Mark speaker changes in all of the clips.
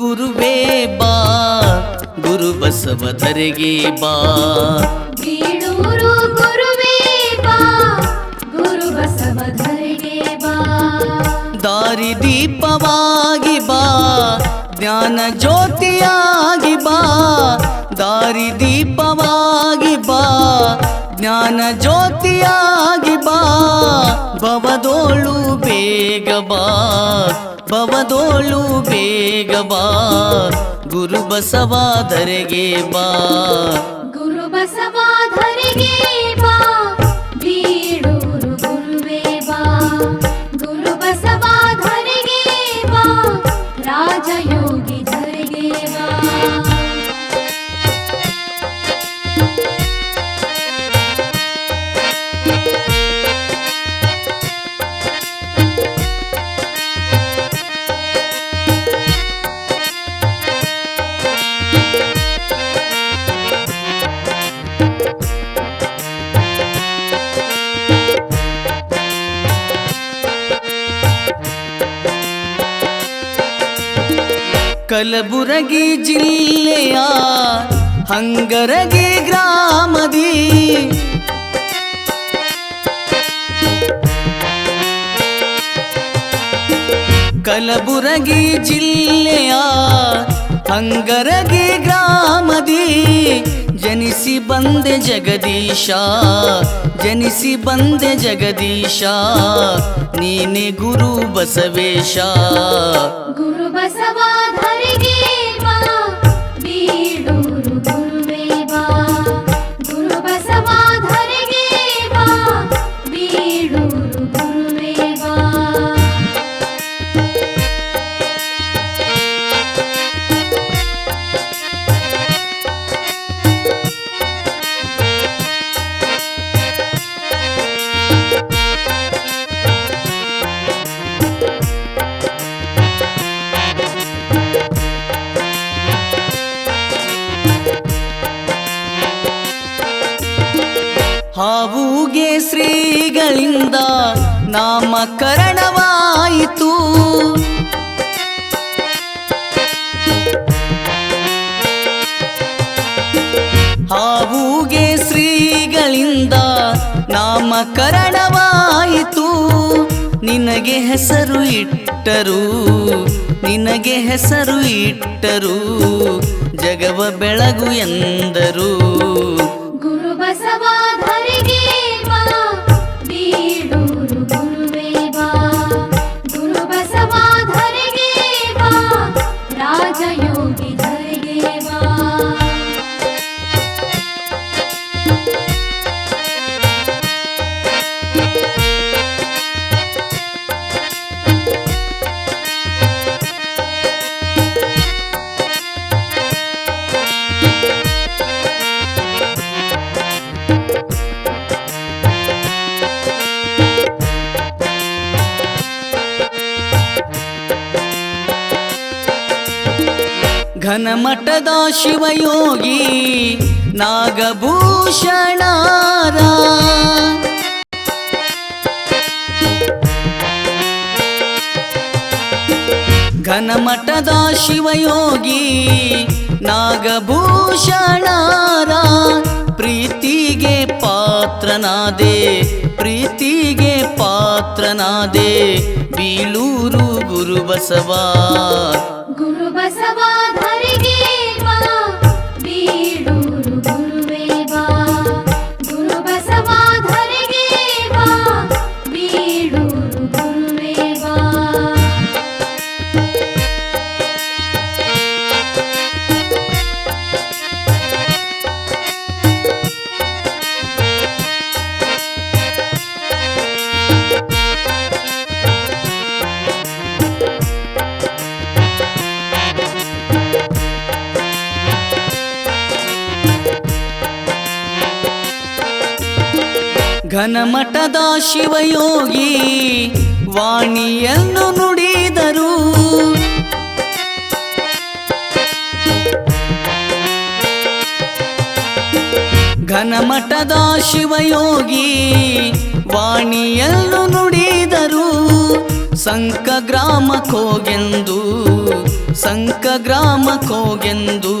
Speaker 1: ಗುರುವೇ ಬಾ ಗುರು ಬಸವಧರೆಗೆ ಬಾ. ದಾರಿ ದೀಪವಾಗಿ ಬಾ ಜ್ಞಾನ ಜ್ಯೋತಿಯಾಗಿ ಬಾ. ದಾರಿ ದೀಪವಾಗಿ ಬಾ ಜ್ಞಾನ ಜ್ಯೋತಿಯಾಗಿ ಭವದೋಳು ಬೇಗ ಬಾ. ಬೇಗಬಾ ಬೇಗ ಬಾ. ಗುರು ಬಸವಾದರೆಗೆ ಬಾ.
Speaker 2: ಗುರು ಬಸವಧರೆಗೆ
Speaker 1: ಕಲಬುರಗಿ ಜಿಲ್ಲೆಯ ಹಂಗರಗಿ ಗ್ರಾಮದಿ. ಕಲಬುರಗಿ ಜಿಲ್ಲೆಯ ಹಂಗರಗಿ ಗ್ರಾಮದಿ. ಜನಿಸಿ ಬಂದೆ ಜಗದೀಶ, ಜನಿಸಿ ಬಂದೆ ಜಗದೀಶ, ನೀನೆ ಗುರು ಬಸವೇಶ.
Speaker 2: ಗುರು ಬಸವಧರೆಗೆ
Speaker 1: ಹಾವುಗೆ ಶ್ರೀಗಳಿಂದ ನಾಮಕರಣವಾಯಿತು. ಹಾವುಗೆ ಶ್ರೀಗಳಿಂದ ನಾಮಕರಣವಾಯಿತು. ನಿನಗೆ ಹೆಸರು ಇಟ್ಟರು, ನಿನಗೆ ಹೆಸರು ಇಟ್ಟರು, ಜಗವ ಬೆಳಗು ಎಂದರು.
Speaker 2: ಗುರು ಬಸವಧರೆಗೆ
Speaker 1: ಘನಮಠದ ಶಿವಯೋಗಿ ನಾಗಭೂಷಣಾರ. ಘನಮಠದ ಶಿವಯೋಗಿ ನಾಗಭೂಷಣಾರ. ಪ್ರೀತಿಗೆ ಪಾತ್ರನಾದೆ ಪ್ರೀತಿಗೆ ಪಾತ್ರನಾದೆ ಬೀಲೂರು ಗುರು ಘನಮಠದ ಶಿವಯೋಗಿ, ವಾಣಿಯನ್ನು ನುಡಿದರು. ಘನಮಠದ ಶಿವಯೋಗಿ, ವಾಣಿಯನ್ನು ನುಡಿದರು. ಸಂಕ ಗ್ರಾಮಕ್ಕೋಗೆಂದು ಸಂಕ ಗ್ರಾಮಕ್ಕೋಗೆಂದು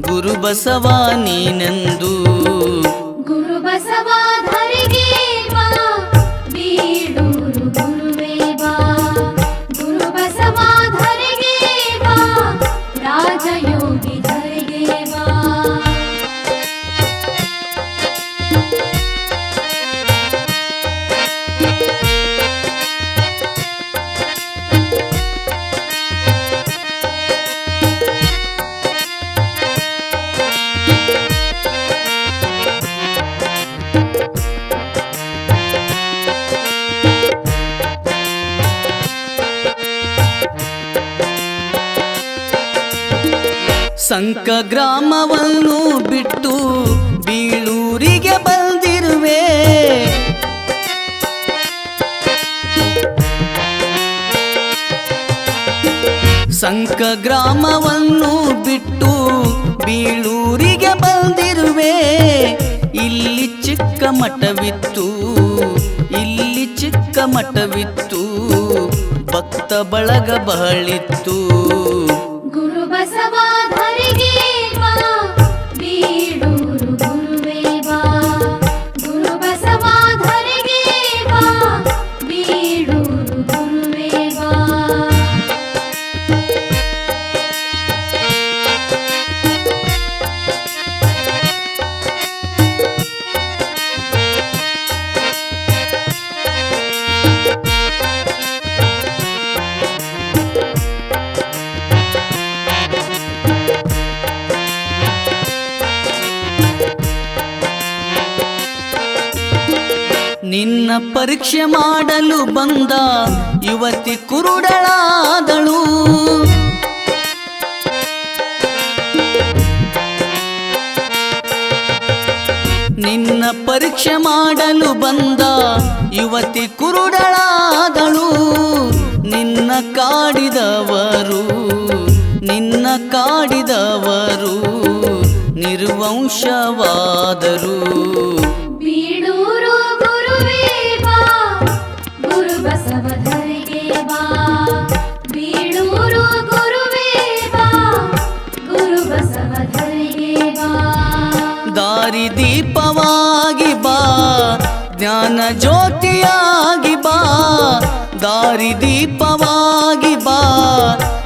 Speaker 1: ಗುರು ಗುರುಬಸವಾನಿನೆಂದು ನೀನೆಂದು.
Speaker 2: Hey.
Speaker 1: ಸಂಕ ಗ್ರಾಮವನ್ನು ಬಿಟ್ಟು ಬೀಳೂರಿಗೆ ಬಂದಿರುವೆ. ಸಂಕ ಗ್ರಾಮವನ್ನು ಬಿಟ್ಟು ಬೀಳೂರಿಗೆ ಬಂದಿರುವೆ. ಇಲ್ಲಿ ಚಿಕ್ಕ ಮಠವಿತ್ತು, ಇಲ್ಲಿ ಚಿಕ್ಕ ಮಠವಿತ್ತು, ಭಕ್ತ ಬಳಗ ಬಹಳಿತ್ತು. ಪರೀಕ್ಷೆ ಮಾಡಲು ಬಂದ ಯುವತಿ ಕುರುಡಳಾದಳು. ನಿನ್ನ ಪರೀಕ್ಷೆ ಮಾಡಲು ಬಂದ ಯುವತಿ ಕುರುಡಳಾದಳು. ನಿನ್ನ ಕಾಡಿದವರು ನಿನ್ನ ಕಾಡಿದವರು ನಿರ್ವಂಶವಾದರು. ದಾರಿ ದೀಪವಾಗಿ ಬಾ, ಜ್ಞಾನ ಜ್ಯೋತಿಯಾಗಿ ಬಾ, ದಾರಿ ದೀಪವಾಗಿ ಬಾ,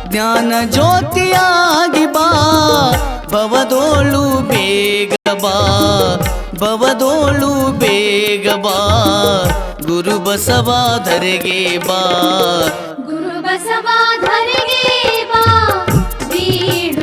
Speaker 1: ಜ್ಞಾನ ಜ್ಯೋತಿಯಾಗಿ ಬಾ, ಭವದೋಳು ಬೇಗ ಬಾ, ಭವದೋಳು ಬೇಗ ಬಾ, ಗುರು ಬಸವ ಧರೆಗೆ ಬಾ.
Speaker 2: ಗುರು ಬಸವ ಧರೆಗೆ ಬಾ ಬೀಡೂರು